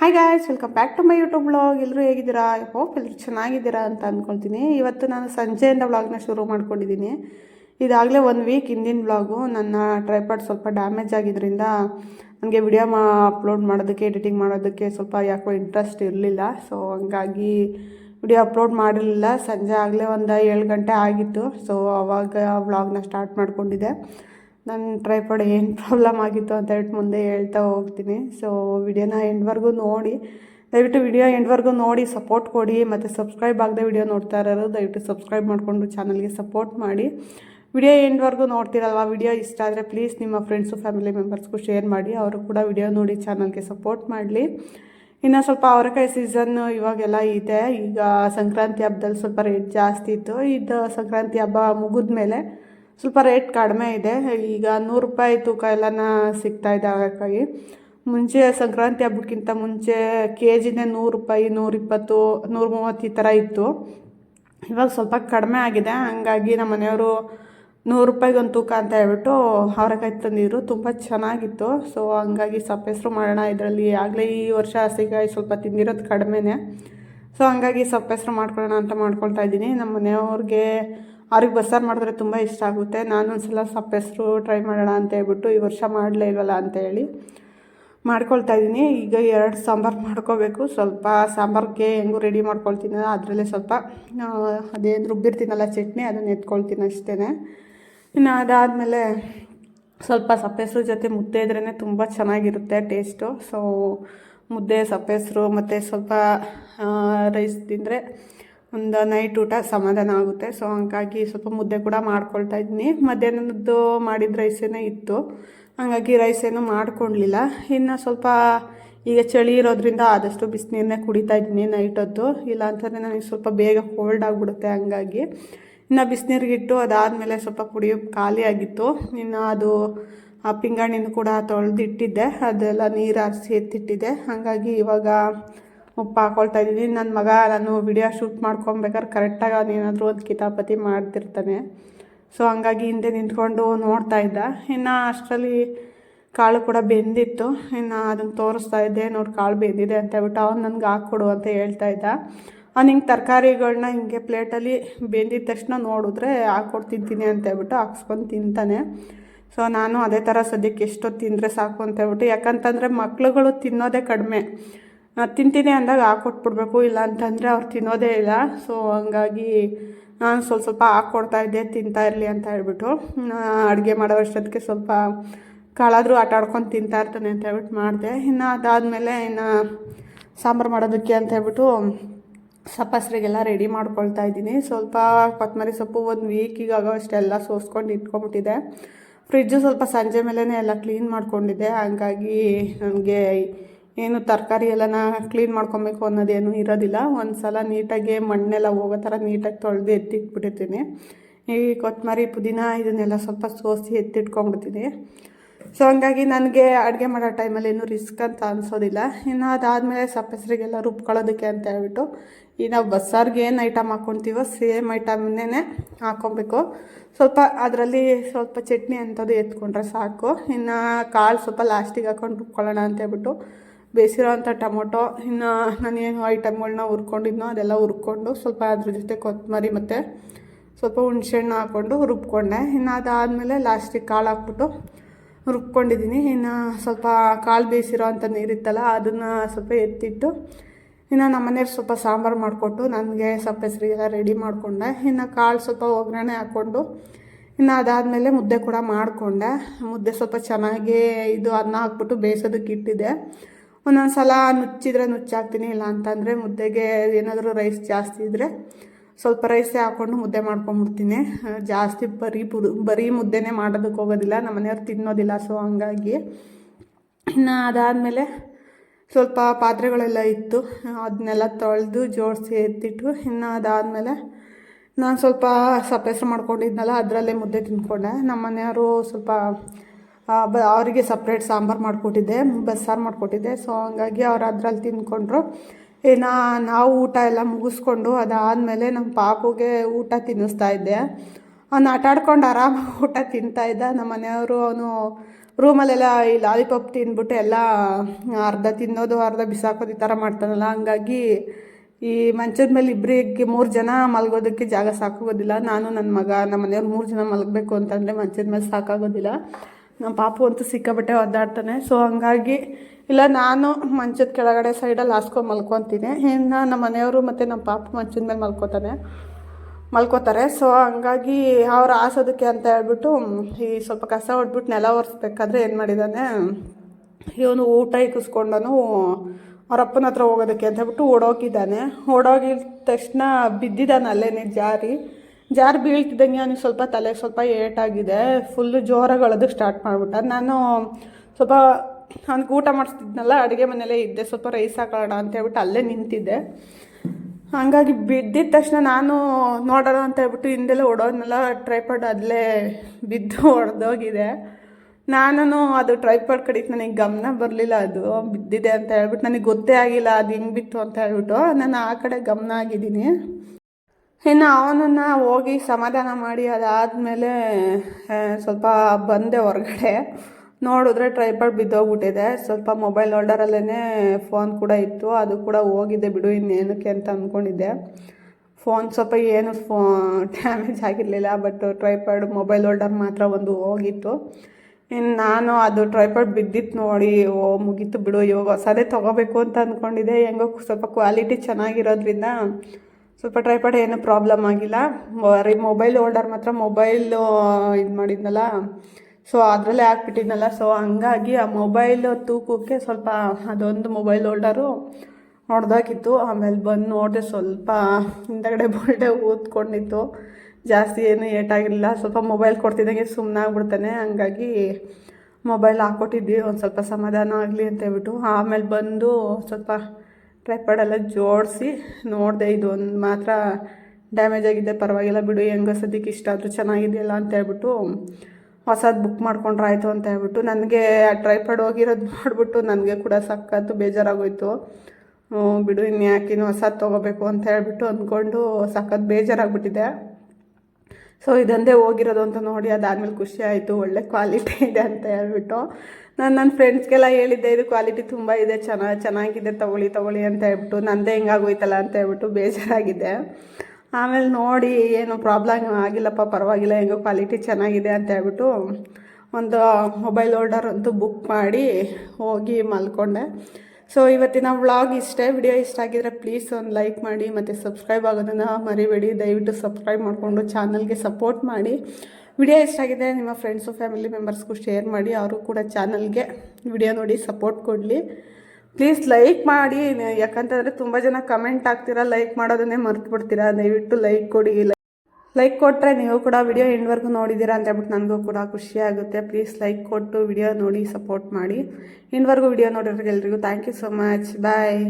Hi guys welcome back to my YouTube blog ಎಲ್ಲರೂ ಹೇಗಿದ್ದೀರಾ? Hope ಎಲ್ಲರೂ ಚೆನ್ನಾಗಿದ್ದೀರಾ ಅಂತ ಅಂದ್ಕೊಳ್ತೀನಿ. ಇವತ್ತು ನಾನು ಸಂಜೆಯಿಂದ ಬ್ಲಾಗ್ನ ಶುರು ಮಾಡ್ಕೊಂಡಿದ್ದೀನಿ. ಇದಾಗಲೇ ಒಂದು ವೀಕ್ ಹಿಂದಿನ ಬ್ಲಾಗು ನನ್ನ ಟ್ರೈಪಾಡ್ ಸ್ವಲ್ಪ ಡ್ಯಾಮೇಜ್ ಆಗಿದ್ದರಿಂದ ನನಗೆ ವಿಡಿಯೋ ಮಾ ಅಪ್ಲೋಡ್ ಮಾಡೋದಕ್ಕೆ ಎಡಿಟಿಂಗ್ ಮಾಡೋದಕ್ಕೆ ಸ್ವಲ್ಪ ಯಾಕೋ ಇಂಟ್ರೆಸ್ಟ್ ಇರಲಿಲ್ಲ. ಸೊ ಹಂಗಾಗಿ ವಿಡಿಯೋ ಅಪ್ಲೋಡ್ ಮಾಡಿರಲಿಲ್ಲ. ಸಂಜೆ ಆಗಲೇ ಒಂದು ಏಳು ಗಂಟೆ ಆಗಿತ್ತು. ಸೊ ಅವಾಗ ವ್ಲಾಗ್ನ ಸ್ಟಾರ್ಟ್ ಮಾಡ್ಕೊಂಡಿದ್ದೆ. ನನ್ನ ಟ್ರೈಪಾಡ್ ಏನು ಪ್ರಾಬ್ಲಮ್ ಆಗಿತ್ತು ಅಂತ ಹೇಳ್ಬಿಟ್ಟು ಮುಂದೆ ಹೇಳ್ತಾ ಹೋಗ್ತೀನಿ. ಸೊ ವಿಡಿಯೋನ ಎಂಡ್ವರೆಗೂ ನೋಡಿ. ದಯವಿಟ್ಟು ವಿಡಿಯೋ ಎಂಡ್ವರೆಗೂ ನೋಡಿ ಸಪೋರ್ಟ್ ಕೊಡಿ. ಮತ್ತು ಸಬ್ಸ್ಕ್ರೈಬ್ ಆಗದೆ ವಿಡಿಯೋ ನೋಡ್ತಾ ಇರೋರು, ದಯವಿಟ್ಟು ಸಬ್ಸ್ಕ್ರೈಬ್ ಮಾಡಿಕೊಂಡು ಚಾನಲ್ಗೆ ಸಪೋರ್ಟ್ ಮಾಡಿ. ವಿಡಿಯೋ ಎಂಡ್ವರೆಗೂ ನೋಡ್ತೀರಲ್ವ? ವಿಡಿಯೋ ಇಷ್ಟ ಆದರೆ ಪ್ಲೀಸ್ ನಿಮ್ಮ ಫ್ರೆಂಡ್ಸು ಫ್ಯಾಮಿಲಿ ಮೆಂಬರ್ಸ್ಗೂ ಶೇರ್ ಮಾಡಿ. ಅವರು ಕೂಡ ವಿಡಿಯೋ ನೋಡಿ ಚಾನಲ್ಗೆ ಸಪೋರ್ಟ್ ಮಾಡಲಿ. ಇನ್ನು ಸ್ವಲ್ಪ ಅವರೆಕಾಯಿ ಸೀಸನ್ನು ಇವಾಗೆಲ್ಲ ಇದೆ. ಈಗ ಸಂಕ್ರಾಂತಿ ಹಬ್ಬದಲ್ಲಿ ಸ್ವಲ್ಪ ರೇಟ್ ಜಾಸ್ತಿ ಇತ್ತು. ಇದು ಸಂಕ್ರಾಂತಿ ಹಬ್ಬ ಮುಗಿದ ಮೇಲೆ ಸ್ವಲ್ಪ ರೇಟ್ ಕಡಿಮೆ ಇದೆ. ಈಗ ನೂರು ರೂಪಾಯಿ ತೂಕ ಸಿಗ್ತಾ ಇದೆ ಹಾಗಾಗಿ. ಮುಂಚೆ ಸಂಕ್ರಾಂತಿ ಹಬ್ಬಕ್ಕಿಂತ ಮುಂಚೆ ಕೆ ಜಿನೇ ನೂರು ರೂಪಾಯಿ, ನೂರಿಪ್ಪತ್ತು ನೂರು ಮೂವತ್ತು ಈ ಥರ ಇತ್ತು. ಇವಾಗ ಸ್ವಲ್ಪ ಕಡಿಮೆ ಆಗಿದೆ. ಹಂಗಾಗಿ ನಮ್ಮ ಮನೆಯವರು ನೂರು ರೂಪಾಯಿಗೆ ತೂಕ ಅಂತ ಹೇಳ್ಬಿಟ್ಟು ಅವರೆಕಾಯಿ ತಂದಿದ್ರು. ತುಂಬ ಚೆನ್ನಾಗಿತ್ತು. ಸೊ ಹಂಗಾಗಿ ಸಪ್ಪೆಸರು ಮಾಡೋಣ. ಇದರಲ್ಲಿ ಆಗಲೇ ಈ ವರ್ಷ ಹಸಿಕಾಯಿ ಸ್ವಲ್ಪ ತಿಂದಿರೋದು ಕಡಿಮೆನೇ. ಸೊ ಹಂಗಾಗಿ ಸಪ್ಪೆಸರು ಮಾಡ್ಕೊಳ್ಳೋಣ ಅಂತ ಮಾಡ್ಕೊಳ್ತಾ ಇದ್ದೀನಿ. ನಮ್ಮ ಮನೆಯವ್ರಿಗೆ ಅವ್ರಿಗೆ ಬಸ್ಸಾರು ಮಾಡಿದ್ರೆ ತುಂಬ ಇಷ್ಟ ಆಗುತ್ತೆ. ನಾನು ಒಂದ್ಸಲ ಸಪ್ಪೆಸರು ಟ್ರೈ ಮಾಡೋಣ ಅಂತ ಹೇಳ್ಬಿಟ್ಟು ಈ ವರ್ಷ ಮಾಡಲೇ ಇಲ್ವಲ್ಲ ಅಂತ ಹೇಳಿ ಮಾಡ್ಕೊಳ್ತಾ ಇದ್ದೀನಿ. ಈಗ ಎರಡು ಸಾಂಬಾರು ಮಾಡ್ಕೋಬೇಕು. ಸ್ವಲ್ಪ ಸಾಂಬಾರಿಗೆ ಹೆಂಗೂ ರೆಡಿ ಮಾಡ್ಕೊಳ್ತೀನಿ ಅದರಲ್ಲೇ ಸ್ವಲ್ಪ ಅದೇನು ರುಬ್ಬಿರ್ತೀನಲ್ಲ ಚಟ್ನಿ, ಅದನ್ನು ಎತ್ಕೊಳ್ತೀನಿ ಅಷ್ಟೇ ಇನ್ನು ಅದಾದಮೇಲೆ ಸ್ವಲ್ಪ ಸಪ್ಪೆಸರು ಜೊತೆ ಮುದ್ದೆ ಇದ್ರೇ ತುಂಬ ಚೆನ್ನಾಗಿರುತ್ತೆ ಟೇಸ್ಟು ಸೊ ಮುದ್ದೆ ಸಪ್ಪೆಸರು ಮತ್ತು ಸ್ವಲ್ಪ ರೈಸ್ ತಿಂದರೆ ಒಂದು ನೈಟ್ ಊಟ ಸಮಾಧಾನ ಆಗುತ್ತೆ. ಸೊ ಹಂಗಾಗಿ ಸ್ವಲ್ಪ ಮುದ್ದೆ ಕೂಡ ಮಾಡ್ಕೊಳ್ತಾ ಇದ್ದೀನಿ ಮಧ್ಯಾಹ್ನದ್ದು ಮಾಡಿದ ರೈಸೇನೇ ಇತ್ತು. ಹಂಗಾಗಿ ರೈಸ್ ಏನು ಮಾಡ್ಕೊಳ್ಲಿಲ್ಲ ಇನ್ನು ಸ್ವಲ್ಪ ಈಗ ಚಳಿ ಇರೋದ್ರಿಂದ ಆದಷ್ಟು ಬಿಸಿನೀರನ್ನೇ ಕುಡಿತಾ ಇದ್ದೀನಿ ನೈಟ್ ಹೊತ್ತು ಇಲ್ಲ ಅಂತಂದರೆ ನನಗೆ ಸ್ವಲ್ಪ ಬೇಗ ಕೋಲ್ಡ್ ಆಗಿಬಿಡುತ್ತೆ ಹಂಗಾಗಿ. ಇನ್ನು ಬಿಸಿನೀರಿಗಿಟ್ಟು ಅದಾದಮೇಲೆ ಸ್ವಲ್ಪ ಕುಡಿಯೋ ಖಾಲಿ ಆಗಿತ್ತು. ಇನ್ನು ಅದು, ಆ ಪಿಂಗಾಣಿನೂ ಕೂಡ ತೊಳೆದಿಟ್ಟಿದ್ದೆ. ಅದೆಲ್ಲ ನೀರು ಹಾರಿಸಿ ಎತ್ತಿಟ್ಟಿದ್ದೆ. ಹಾಗಾಗಿ ಇವಾಗ ಉಪ್ಪು ಹಾಕೊಳ್ತಾ ಇದ್ದೀನಿ. ನನ್ನ ಮಗ ನಾನು ವಿಡಿಯೋ ಶೂಟ್ ಮಾಡ್ಕೊಬೇಕಾದ್ರೆ ಕರೆಕ್ಟಾಗಿ ಅವನೇನಾದರೂ ಒಂದು ಕಿತಾಪತಿ ಮಾಡ್ತಿರ್ತಾನೆ. ಸೊ ಹಂಗಾಗಿ ಹಿಂದೆ ನಿಂತ್ಕೊಂಡು ನೋಡ್ತಾ ಇದ್ದ. ಇನ್ನು ಅಷ್ಟರಲ್ಲಿ ಕಾಳು ಕೂಡ ಬೆಂದಿತ್ತು. ಇನ್ನು ಅದನ್ನು ತೋರಿಸ್ತಾ ಇದ್ದೆ. ನೋಡಿ ಕಾಳು ಬೆಂದಿದೆ ಅಂತ ಹೇಳ್ಬಿಟ್ಟು ಅವ್ನು ನನಗೆ ಹಾಕ್ಕೊಡು ಅಂತ ಹೇಳ್ತಾ ಇದ್ದ. ಅವ್ನು ಹಿಂಗೆ ತರಕಾರಿಗಳನ್ನ ಹಿಂಗೆ ಪ್ಲೇಟಲ್ಲಿ ಬೆಂದಿದ ತಕ್ಷಣ ನೋಡಿದ್ರೆ ಹಾಕ್ಕೊಡ್ ತಿಂತೀನಿ ಅಂತ ಹೇಳ್ಬಿಟ್ಟು ಹಾಕ್ಸ್ಕೊಂಡು ತಿಂತಾನೆ. ಸೊ ನಾನು ಅದೇ ಥರ ಸದ್ಯಕ್ಕೆ ಎಷ್ಟೊತ್ತು ತಿಂದರೆ ಸಾಕು ಅಂತ ಹೇಳ್ಬಿಟ್ಟು, ಯಾಕಂತಂದರೆ ಮಕ್ಕಳುಗಳು ತಿನ್ನೋದೇ ಕಡಿಮೆ. ತಿಂತೀನಿ ಅಂದಾಗ ಹಾಕ್ಕೊಟ್ಬಿಡ್ಬೇಕು ಇಲ್ಲ ಅಂತಂದರೆ ಅವ್ರು ತಿನ್ನೋದೇ ಇಲ್ಲ. ಸೊ ಹಂಗಾಗಿ ನಾನು ಸ್ವಲ್ಪ ಸ್ವಲ್ಪ ಹಾಕ್ಕೊಡ್ತಾ ಇದ್ದೆ, ತಿಂತಾ ಇರಲಿ ಅಂತ ಹೇಳ್ಬಿಟ್ಟು. ಅಡುಗೆ ಮಾಡೋ ಅಷ್ಟೊತ್ತಿಗೆ ಸ್ವಲ್ಪ ಕಾಳಾದರೂ ಆಟ ಆಡ್ಕೊಂಡು ತಿಂತಾ ಇರ್ತಾನೆ ಅಂತ ಹೇಳ್ಬಿಟ್ಟು ಮಾಡಿದೆ. ಇನ್ನು ಅದಾದಮೇಲೆ ಇನ್ನು ಸಾಂಬಾರು ಮಾಡೋದಕ್ಕೆ ಅಂತ ಹೇಳ್ಬಿಟ್ಟು ಸಪಾಸ್ರಿಗೆಲ್ಲ ರೆಡಿ ಮಾಡ್ಕೊಳ್ತಾ ಇದ್ದೀನಿ. ಸ್ವಲ್ಪ ಕೊತ್ತಂಬರಿ ಸೊಪ್ಪು ಒಂದು ವೀಕಿಗೆ ಅಷ್ಟೆಲ್ಲ ಸೋಸ್ಕೊಂಡು ಇಟ್ಕೊಂಬಿಟ್ಟಿದೆ ಫ್ರಿಜ್ಜು ಸ್ವಲ್ಪ ಸಂಜೆ ಮೇಲೇ ಎಲ್ಲ ಕ್ಲೀನ್ ಮಾಡ್ಕೊಂಡಿದ್ದೆ. ಹಂಗಾಗಿ ನನಗೆ ಏನು ತರಕಾರಿ ಎಲ್ಲನ ಕ್ಲೀನ್ ಮಾಡ್ಕೊಬೇಕು ಅನ್ನೋದೇನು ಇರೋದಿಲ್ಲ. ಒಂದು ಸಲ ನೀಟಾಗಿ ಮಣ್ಣೆಲ್ಲ ಹೋಗೋ ಥರ ನೀಟಾಗಿ ತೊಳೆದು ಎತ್ತಿಟ್ಬಿಟ್ಟಿರ್ತೀನಿ. ಈ ಕೊತ್ತಂಬರಿ ಪುದೀನ ಇದನ್ನೆಲ್ಲ ಸ್ವಲ್ಪ ಸೋಸಿ ಎತ್ತಿಟ್ಕೊಂಡ್ಬಿಡ್ತೀನಿ. ಸೊ ಹಂಗಾಗಿ ನನಗೆ ಅಡುಗೆ ಮಾಡೋ ಟೈಮಲ್ಲಿ ಏನು ರಿಸ್ಕ್ ಅಂತ ಅನಿಸೋದಿಲ್ಲ. ಇನ್ನು ಅದಾದಮೇಲೆ ಸಪ್ಪೆಸರಿಗೆಲ್ಲ ರುಬ್ಕೊಳ್ಳೋದಕ್ಕೆ ಅಂತ ಹೇಳ್ಬಿಟ್ಟು ಈ ನಾವು ಬಸ್ಸಾರಿಗೆ ಏನು ಐಟಮ್ ಹಾಕ್ಕೊತೀವೋ ಸೇಮ್ ಐಟಮ್ನೇ ಹಾಕ್ಕೊಬೇಕು. ಸ್ವಲ್ಪ ಅದರಲ್ಲಿ ಸ್ವಲ್ಪ ಚಟ್ನಿ ಅಂಥದ್ದು ಎತ್ಕೊಂಡ್ರೆ ಸಾಕು. ಇನ್ನು ಕಾಳು ಸ್ವಲ್ಪ ಲಾಸ್ಟಿಗೆ ಹಾಕ್ಕೊಂಡು ರುಬ್ಕೊಳ್ಳೋಣ ಅಂತ ಹೇಳ್ಬಿಟ್ಟು ಬೇಯಿಸಿರೋ ಅಂಥ ಟೊಮೊಟೊ, ಇನ್ನು ನಾನೇನು ಐಟಮ್ಗಳನ್ನ ಹುರ್ಕೊಂಡಿದ್ನೋ ಅದೆಲ್ಲ ಹುರ್ಕೊಂಡು ಸ್ವಲ್ಪ ಅದ್ರ ಜೊತೆ ಕೊತ್ತಂಬರಿ ಮತ್ತು ಸ್ವಲ್ಪ ಹುಣ್ಸೆಹಣ್ಣು ಹಾಕ್ಕೊಂಡು ರುಬ್ಕೊಂಡೆ ಇನ್ನು ಅದಾದಮೇಲೆ ಲಾಸ್ಟಿಗೆ ಕಾಳು ಹಾಕ್ಬಿಟ್ಟು ರುಬ್ಕೊಂಡಿದ್ದೀನಿ ಇನ್ನು ಸ್ವಲ್ಪ ಕಾಳು ಬೇಯಿಸಿರೋ ಅಂಥ ನೀರಿತ್ತಲ್ಲ ಅದನ್ನು ಸ್ವಲ್ಪ ಎತ್ತಿಟ್ಟು ಇನ್ನು ನಮ್ಮ ಮನೆಯವ್ರು ಸ್ವಲ್ಪ ಸಾಂಬಾರು ಮಾಡಿಕೊಟ್ಟು ನನಗೆ ಸ್ವಲ್ಪ ಹೆಸರಿಗೆಲ್ಲ ರೆಡಿ ಮಾಡಿಕೊಂಡೆ. ಇನ್ನು ಕಾಳು ಸ್ವಲ್ಪ ಒಗ್ಗರಣೆ ಹಾಕ್ಕೊಂಡು ಇನ್ನು ಅದಾದಮೇಲೆ ಮುದ್ದೆ ಕೂಡ ಮಾಡಿಕೊಂಡೆ. ಮುದ್ದೆ ಸ್ವಲ್ಪ ಚೆನ್ನಾಗಿ ಇದು ಅನ್ನ ಹಾಕ್ಬಿಟ್ಟು ಬೇಯಿಸೋದಕ್ಕೆ ಇಟ್ಟಿದ್ದೆ. ಒಂದೊಂದು ಸಲ ನುಚ್ಚಿದ್ರೆ ನುಚ್ಚಾಕ್ತೀನಿ, ಇಲ್ಲ ಅಂತಂದರೆ ಮುದ್ದೆಗೆ ಏನಾದರೂ ರೈಸ್ ಜಾಸ್ತಿ ಇದ್ದರೆ ಸ್ವಲ್ಪ ರೈಸೇ ಹಾಕ್ಕೊಂಡು ಮುದ್ದೆ ಮಾಡ್ಕೊಂಬಿಡ್ತೀನಿ. ಜಾಸ್ತಿ ಬರೀ ಪುದು, ಬರೀ ಮುದ್ದೆನೇ ಮಾಡೋದಕ್ಕೆ ಹೋಗೋದಿಲ್ಲ ನಮ್ಮ ಮನೆಯವ್ರು ತಿನ್ನೋದಿಲ್ಲ ಸೊ ಹಂಗಾಗಿ ಇನ್ನು ಅದಾದಮೇಲೆ ಸ್ವಲ್ಪ ಪಾತ್ರೆಗಳೆಲ್ಲ ಇತ್ತು, ಅದನ್ನೆಲ್ಲ ತೊಳೆದು ಜೋಡಿಸಿ ಎತ್ತಿಟ್ಟು, ಇನ್ನು ಅದಾದಮೇಲೆ ನಾನು ಸ್ವಲ್ಪ ಸಪ್ಪೆಸರು ಮಾಡ್ಕೊಂಡಿದ್ನಲ್ಲ, ಅದರಲ್ಲೇ ಮುದ್ದೆ ತಿಂದ್ಕೊಂಡೆ ನಮ್ಮ ಮನೆಯವರು ಸ್ವಲ್ಪ ಬ, ಅವರಿಗೆ ಸಪ್ರೇಟ್ ಸಾಂಬಾರು ಮಾಡಿಕೊಟ್ಟಿದ್ದೆ, ಬಸ್ಸಾರು ಮಾಡಿಕೊಟ್ಟಿದ್ದೆ. ಸೊ ಹಂಗಾಗಿ ಅವ್ರು ಅದ್ರಲ್ಲಿ ತಿಂದ್ಕೊಂಡ್ರು. ಇನ್ನು ನಾವು ಊಟ ಎಲ್ಲ ಮುಗಿಸ್ಕೊಂಡು ಅದಾದಮೇಲೆ ನಮ್ಮ ಪಾಪುಗೆ ಊಟ ತಿನ್ನಿಸ್ತಾ ಇದ್ದೆ. ಅವ್ನು ಆಟ ಆಡ್ಕೊಂಡು ಆರಾಮಾಗಿ ಊಟ ತಿಂತಾ ಇದ್ದ. ನಮ್ಮ ಮನೆಯವರು, ಅವನು ರೂಮಲ್ಲೆಲ್ಲ ಈ ಲಾಲಿಪಾಪ್ ತಿಂದ್ಬಿಟ್ಟು ಎಲ್ಲ, ಅರ್ಧ ತಿನ್ನೋದು, ಅರ್ಧ ಬಿಸಾಕೋದು ಈ ಥರ ಮಾಡ್ತಾನಲ್ಲ. ಹಂಗಾಗಿ ಈ ಮಂಚದ ಮೇಲೆ ಇಬ್ಬರಿಗೆ ಮೂರು ಜನ ಮಲಗೋದಕ್ಕೆ ಜಾಗ ಸಾಕಾಗೋದಿಲ್ಲ. ನಾನು ನನ್ನ ಮಗ ನಮ್ಮ ಮನೆಯವ್ರು ಮೂರು ಜನ ಮಲಗಬೇಕು ಅಂತಂದರೆ ಮಂಚದ ಮೇಲೆ ಸಾಕಾಗೋದಿಲ್ಲ. ನಮ್ಮ ಪಾಪು ಅಂತೂ ಸಿಕ್ಕಾಬಿಟ್ಟೆ ಒದ್ದಾಡ್ತಾನೆ. ಸೊ ಹಂಗಾಗಿ ಇಲ್ಲ, ನಾನು ಮಂಚದ ಕೆಳಗಡೆ ಸೈಡಲ್ಲಿ ಹಾಸ್ಕೊಂಡು ಮಲ್ಕೊತೀನಿ. ಇನ್ನು ನಮ್ಮ ಮನೆಯವರು ಮತ್ತು ನಮ್ಮ ಪಾಪು ಮಂಚದ ಮೇಲೆ ಮಲ್ಕೋತಾನೆ. ಮಲ್ಕೋತಾರೆ. ಸೊ ಹಂಗಾಗಿ ಅವ್ರು ಹಾಸೋದಕ್ಕೆ ಅಂತ ಹೇಳ್ಬಿಟ್ಟು ಈ ಸ್ವಲ್ಪ ಕಸ ಹೊಡ್ಬಿಟ್ಟು ನೆಲ ಒರೆಸ್ಬೇಕಾದ್ರೆ ಏನು ಮಾಡಿದ್ದಾನೆ ಇವನು ಊಟ ಇಕ್ಕಿಸ್ಕೊಂಡನು ಅವ್ರ ಅಪ್ಪನ ಹತ್ರ ಹೋಗೋದಕ್ಕೆ ಅಂತ ಹೇಳ್ಬಿಟ್ಟು ಓಡೋಗಿದ್ದಾನೆ. ಓಡೋಗಿದ ತಕ್ಷಣ ಬಿದ್ದಿದ್ದಾನೆ ಅಲ್ಲೇ ಜಾರಿ. ಜಾರಿ ಬೀಳ್ತಿದ್ದಂಗೆ ಅವನಿಗೆ ಸ್ವಲ್ಪ ತಲೆ ಸ್ವಲ್ಪ ಏಟಾಗಿದೆ ಫುಲ್ಲು ಜೋರಾಗಿ ಅಳೋದಕ್ಕೆ ಸ್ಟಾರ್ಟ್ ಮಾಡಿಬಿಟ್ಟ ನಾನು ಸ್ವಲ್ಪ ಅವ್ನಿಗೆ ಊಟ ಮಾಡಿಸ್ತಿದ್ನಲ್ಲ, ಅಡುಗೆ ಮನೆಯಲ್ಲೇ ಇದ್ದೆ, ಸ್ವಲ್ಪ ರೈಸ್ ಹಾಕೋಣ ಅಂತ ಹೇಳ್ಬಿಟ್ಟು ಅಲ್ಲೇ ನಿಂತಿದ್ದೆ. ಹಾಗಾಗಿ ಬಿದ್ದಿದ ತಕ್ಷಣ ನಾನು ನೋಡೋಣ ಅಂತ ಹೇಳ್ಬಿಟ್ಟು ಹಿಂದೆಲ್ಲ ಓಡೋದ್ನೆಲ್ಲ ಟ್ರೈಪಾಡ್ ಅಲ್ಲೇ ಬಿದ್ದು ಹೊಡೆದೋಗಿದೆ ನಾನು ಅದು ಟ್ರೈಪಾಡ್ ಕಡೆಗೆ ನನಗೆ ಗಮನ ಬರಲಿಲ್ಲ, ಅದು ಬಿದ್ದಿದೆ ಅಂತ ಹೇಳ್ಬಿಟ್ಟು, ನನಗೆ ಗೊತ್ತೇ ಆಗಿಲ್ಲ, ಅದು ಹೆಂಗೆ ಬಿತ್ತು ಅಂತ ಹೇಳ್ಬಿಟ್ಟು, ನಾನು ಆ ಕಡೆ ಗಮನ ಆಗಿದ್ದೀನಿ. ಇನ್ನು ಅವನನ್ನು ಹೋಗಿ ಸಮಾಧಾನ ಮಾಡಿ ಅದಾದಮೇಲೆ ಸ್ವಲ್ಪ ಬಂದೆ ಹೊರಗಡೆ. ನೋಡಿದ್ರೆ ಟ್ರೈಪಾಡ್ ಬಿದ್ದೋಗ್ಬಿಟ್ಟಿದೆ. ಸ್ವಲ್ಪ ಮೊಬೈಲ್ ಹೋಲ್ಡರಲ್ಲೇ ಫೋನ್ ಕೂಡ ಇತ್ತು. ಅದು ಕೂಡ ಹೋಗಿದೆ ಬಿಡು, ಇನ್ನೇನಕ್ಕೆ ಅಂತ ಅಂದ್ಕೊಂಡಿದ್ದೆ ಫೋನ್ ಸ್ವಲ್ಪ ಏನು ಫೋ ಡ್ಯಾಮೇಜ್ ಆಗಿರಲಿಲ್ಲ ಬಟ್ ಟ್ರೈಪಾಡ್ ಮೊಬೈಲ್ ಹೋಲ್ಡರ್ ಮಾತ್ರ ಒಂದು ಹೋಗಿತ್ತು. ಇನ್ನು ನಾನು ಅದು ಟ್ರೈಪಾಡ್ ಬಿದ್ದಿತ್ತು ನೋಡಿ, ಓ, ಮುಗೀತು ಬಿಡು, ಇವಾಗ ಹೊಸದೇ ತೊಗೋಬೇಕು ಅಂತ ಅಂದ್ಕೊಂಡಿದ್ದೆ ಹೆಂಗೋ ಸ್ವಲ್ಪ ಕ್ವಾಲಿಟಿ ಚೆನ್ನಾಗಿರೋದ್ರಿಂದ ಸ್ವಲ್ಪ ಟ್ರೈಪಾಡ್ ಏನೂ ಪ್ರಾಬ್ಲಮ್ ಆಗಿಲ್ಲ. ಮೊಬೈಲ್ ಹೋಲ್ಡರ್ ಮಾತ್ರ ಮೊಬೈಲು ಇದು ಮಾಡಿದ್ನಲ್ಲ. ಸೊ ಅದರಲ್ಲೇ ಹಾಕ್ಬಿಟ್ಟಿದ್ನಲ್ಲ. ಸೊ ಹಂಗಾಗಿ ಆ ಮೊಬೈಲ್ ತೂಕಕ್ಕೆ ಸ್ವಲ್ಪ ಅದೊಂದು ಮೊಬೈಲ್ ಹೋಲ್ಡರು ಹೊಡೆದಾಕಿತ್ತು ಆಮೇಲೆ ಬಂದು ನೋಡಿದೆ ಸ್ವಲ್ಪ ಹಿಂದಗಡೆ ಬೋಲ್ಡೆ ಊದ್ಕೊಂಡಿತ್ತು. ಜಾಸ್ತಿ ಏನು ಏಟಾಗಿರಲಿಲ್ಲ ಸ್ವಲ್ಪ ಮೊಬೈಲ್ ಕೊಡ್ತಿದ್ದಂಗೆ ಸುಮ್ಮನೆ ಆಗ್ಬಿಡ್ತಾನೆ. ಹಂಗಾಗಿ ಮೊಬೈಲ್ ಹಾಕ್ಕೊಟ್ಟಿದ್ವಿ. ಒಂದು ಸ್ವಲ್ಪ ಸಮಾಧಾನ ಆಗಲಿ ಅಂತ ಹೇಳ್ಬಿಟ್ಟು. ಆಮೇಲೆ ಬಂದು ಸ್ವಲ್ಪ ಟ್ರೈಪಾಡೆಲ್ಲ ಜೋಡಿಸಿ ನೋಡಿದೆ ಇದೊಂದು ಮಾತ್ರ ಡ್ಯಾಮೇಜ್ ಆಗಿದೆ ಪರವಾಗಿಲ್ಲ ಬಿಡು ಹೆಂಗ ಸದ್ಯಕ್ಕೆ ಇಷ್ಟ ಆದರೂ ಚೆನ್ನಾಗಿದೆಯಲ್ಲ ಅಂತ ಹೇಳ್ಬಿಟ್ಟು ಹೊಸದು ಬುಕ್ ಮಾಡ್ಕೊಂಡ್ರೆ ಆಯಿತು ಅಂತ ಹೇಳ್ಬಿಟ್ಟು ನನಗೆ ಆ ಟ್ರೈಪಾಡ್ ಹೋಗಿರೋದು ನೋಡ್ಬಿಟ್ಟು ನನಗೆ ಕೂಡ ಸಖತ್ತು ಬೇಜಾರಾಗೋಯ್ತು. ಬಿಡು ಇನ್ನು ಯಾಕಿನ್ನು ಹೊಸದು ತೊಗೋಬೇಕು ಅಂತ ಹೇಳ್ಬಿಟ್ಟು ಅಂದ್ಕೊಂಡು ಸಖತ್ ಬೇಜಾರಾಗ್ಬಿಟ್ಟಿದೆ ಸೊ ಇದೊಂದೇ ಹೋಗಿರೋದು ಅಂತ ನೋಡಿ, ಅದಾದಮೇಲೆ ಖುಷಿ ಆಯಿತು, ಒಳ್ಳೆ ಕ್ವಾಲಿಟಿ ಇದೆ ಅಂತ ಹೇಳ್ಬಿಟ್ಟು. ನಾನು ನನ್ನ ಫ್ರೆಂಡ್ಸ್ಗೆಲ್ಲ ಹೇಳಿದ್ದೆ, ಇದು ಕ್ವಾಲಿಟಿ ತುಂಬ ಇದೆ ಚೆನ್ನಾಗಿ ಚೆನ್ನಾಗಿದೆ, ತೊಗೊಳ್ಳಿ ತೊಗೊಳ್ಳಿ ಅಂತ ಹೇಳ್ಬಿಟ್ಟು. ನಂದೇ ಹಿಂಗಾಗೋಯ್ತಲ್ಲ ಅಂತ ಹೇಳ್ಬಿಟ್ಟು ಬೇಜಾರಾಗಿದೆ. ಆಮೇಲೆ ನೋಡಿ, ಏನು ಪ್ರಾಬ್ಲಮ್ ಆಗಿಲ್ಲಪ್ಪ, ಪರವಾಗಿಲ್ಲ, ಹೆಂಗೋ ಕ್ವಾಲಿಟಿ ಚೆನ್ನಾಗಿದೆ ಅಂತ ಹೇಳ್ಬಿಟ್ಟು ಒಂದು ಮೊಬೈಲ್ ಆರ್ಡರ್ ಅಂತೂ ಬುಕ್ ಮಾಡಿ ಹೋಗಿ ಮಲ್ಕೊಂಡೆ. ಸೊ ಇವತ್ತಿನ ವ್ಲಾಗ್ ಇಷ್ಟೇ. ವಿಡಿಯೋ ಇಷ್ಟ ಆಗಿದ್ರೆ ಪ್ಲೀಸ್ ಒಂದು ಲೈಕ್ ಮಾಡಿ, ಮತ್ತು ಸಬ್ಸ್ಕ್ರೈಬ್ ಆಗೋದನ್ನು ಮರಿಬೇಡಿ. ದಯವಿಟ್ಟು ಸಬ್ಸ್ಕ್ರೈಬ್ ಮಾಡಿಕೊಂಡು ಚಾನಲ್ಗೆ ಸಪೋರ್ಟ್ ಮಾಡಿ. ವಿಡಿಯೋ ಇಷ್ಟ ಆಗಿದೆ ನಿಮ್ಮ ಫ್ರೆಂಡ್ಸು ಫ್ಯಾಮಿಲಿ ಮೆಂಬರ್ಸ್ಗೂ ಶೇರ್ ಮಾಡಿ. ಅವರು ಕೂಡ ಚಾನಲ್ಗೆ ವಿಡಿಯೋ ನೋಡಿ ಸಪೋರ್ಟ್ ಕೊಡಲಿ. ಪ್ಲೀಸ್ ಲೈಕ್ ಮಾಡಿ. ಯಾಕಂತಂದರೆ ತುಂಬ ಜನ ಕಮೆಂಟ್ ಆಗ್ತೀರಾ ಲೈಕ್ ಮಾಡೋದನ್ನೇ ಮರ್ತು ಬಿಡ್ತೀರಾ ದಯವಿಟ್ಟು ಲೈಕ್ ಕೊಡಿ. ಲೈಕ್ ಕೊಟ್ಟರೆ ನೀವು ಕೂಡ ವಿಡಿಯೋ ಎಂಡ್ವರೆಗೂ ನೋಡಿದ್ದೀರಾ ಅಂತ ಹೇಳ್ಬಿಟ್ಟು ನನಗೂ ಕೂಡ ಖುಷಿ ಆಗುತ್ತೆ. ಪ್ಲೀಸ್ ಲೈಕ್ ಕೊಟ್ಟು ವಿಡಿಯೋ ನೋಡಿ ಸಪೋರ್ಟ್ ಮಾಡಿ. ಎಂಡ್ವರೆಗೂ video ನೋಡಿರೋರಿಗೆಲ್ರಿಗೂ thank you so much bye